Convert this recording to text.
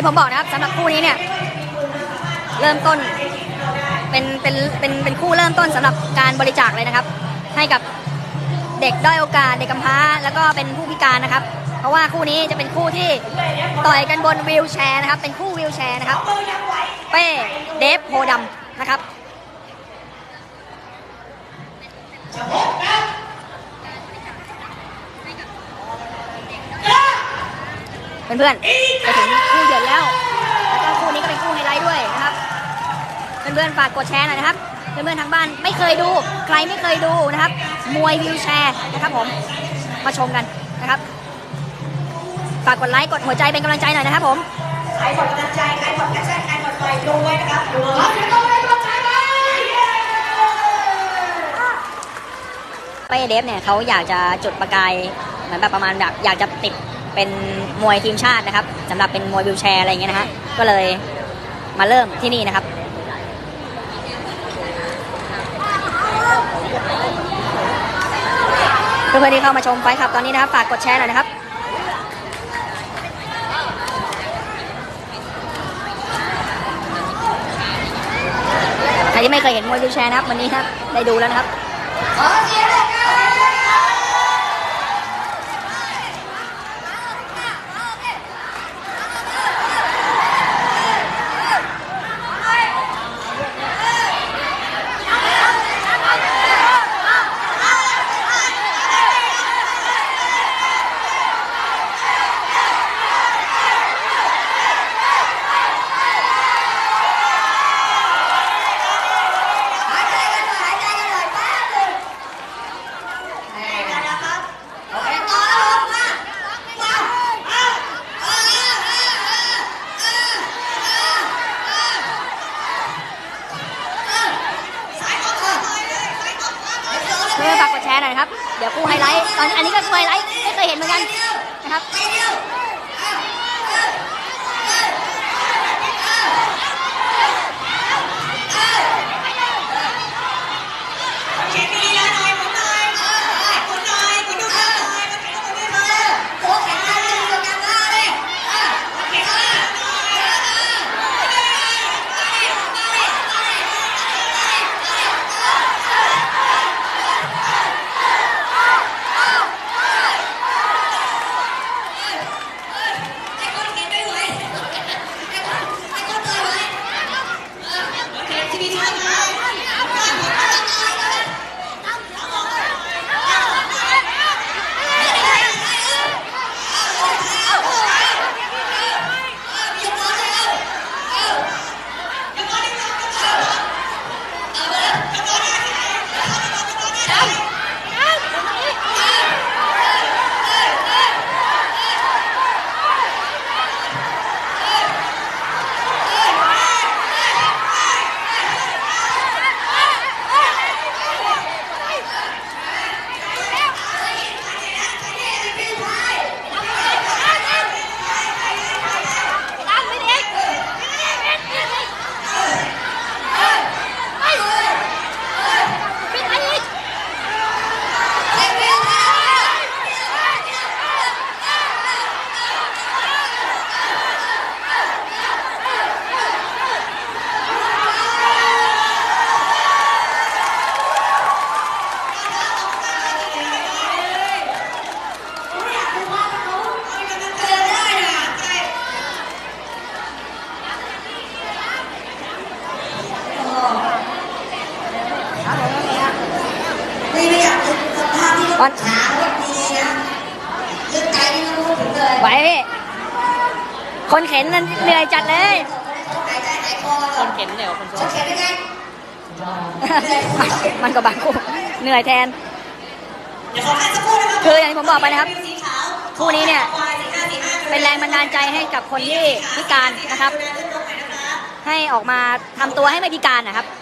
ที่ผมบอกนะครับสำหรับคู่นี้เนี่ยเริ่มต้นเป็นเป็นเป็นเป็นคู่เริ่มต้นสำหรับการบริจาคเลยนะครับ ให้กับเด็กด้อยโอกาสเด็กกำพร้า แล้วก็เป็นผู้พิการนะครับ เพราะว่าคู่นี้จะเป็นคู่ที่ต่อยกันบนวิลแชร์นะครับ เป็นคู่วิลแชร์นะครับ เป้เดฟโพดำนะครับ เพื่อนๆจะถึงคู่เดือดแล้วแล้วก็คู่นี้ก็เป็นคู่ไฮไลท์ด้วยนะครับ เพื่อนๆฝากกดแชร์หน่อยนะครับ เพื่อนๆทางบ้านไม่เคยดู ใครไม่เคยดูนะครับ มวยวิวแชร์นะครับผมมาชมกันนะครับฝากกดไลค์กดหัวใจเป็นกำลังใจหน่อยนะครับผมใครหมดกำลังใจใครหมดกระแสใครหมดไฟดูไว้นะครับดูขอเสียงปรบมือให้กำลังใจหน่อยเย้เป้เดฟเนี่ยเขาอยากจะจุดประกายเหมือนแบบประมาณแบบอยากจะติด เป็นมวยทีมชาตินะครับสำหรับเป็นมวยวิวแชร์อะไรอย่างเงี้ยนะฮะก็เลยมาเริ่มที่นี่นะครับ เพื่อนๆที่เข้ามาชมไฟคลับตอนนี้นะครับฝากกดแชร์หน่อยนะครับใครที่ไม่เคยเห็นมวยวิวแชร์นะครับวันนี้ครับได้ดูแล้วนะครับขอเสียงเลยครับ หายใจกันหน่อยหายใจกันหน่อยแป๊บนึงนี่กันนะครับ โอเคต่อแล้วลงมามาเออเออเออเออเออเออเออสายขวาหน่อยเลยสายขวาหน่อยเดี๋ยว เพื่อนๆฝากกดแชร์ห นะครับ เดี๋ยวกูไฮไลท์ ตอนอันนี้ก็คู่ไฮไลท์ ไม่เคยเห็นเหมือนกันนะครับ ภาพที่รถขาวัดดีๆนะลึกใจนี่ไม่พูดถึงเลยไหวไหมพี่ คนเข็นนั่นเหนื่อยจัดเลย หายใจหายคอก่คอนนเข็นเดี๋ยวคนชฉักนเขียนยังไงมันก็บางคู่เหนื่อยแทน เดี๋ยวขอพักสักครู่นะครับคืออย่างที่ผมบอกไปนะครับ สีขาวคู่นี้เนี่ย ควายสีห้าสีห้าเป็นแรงบันดาลใจให้กับคนที่พิการนะครับ ให้ออกมาทำตัวให้ไม่พิการนะครับ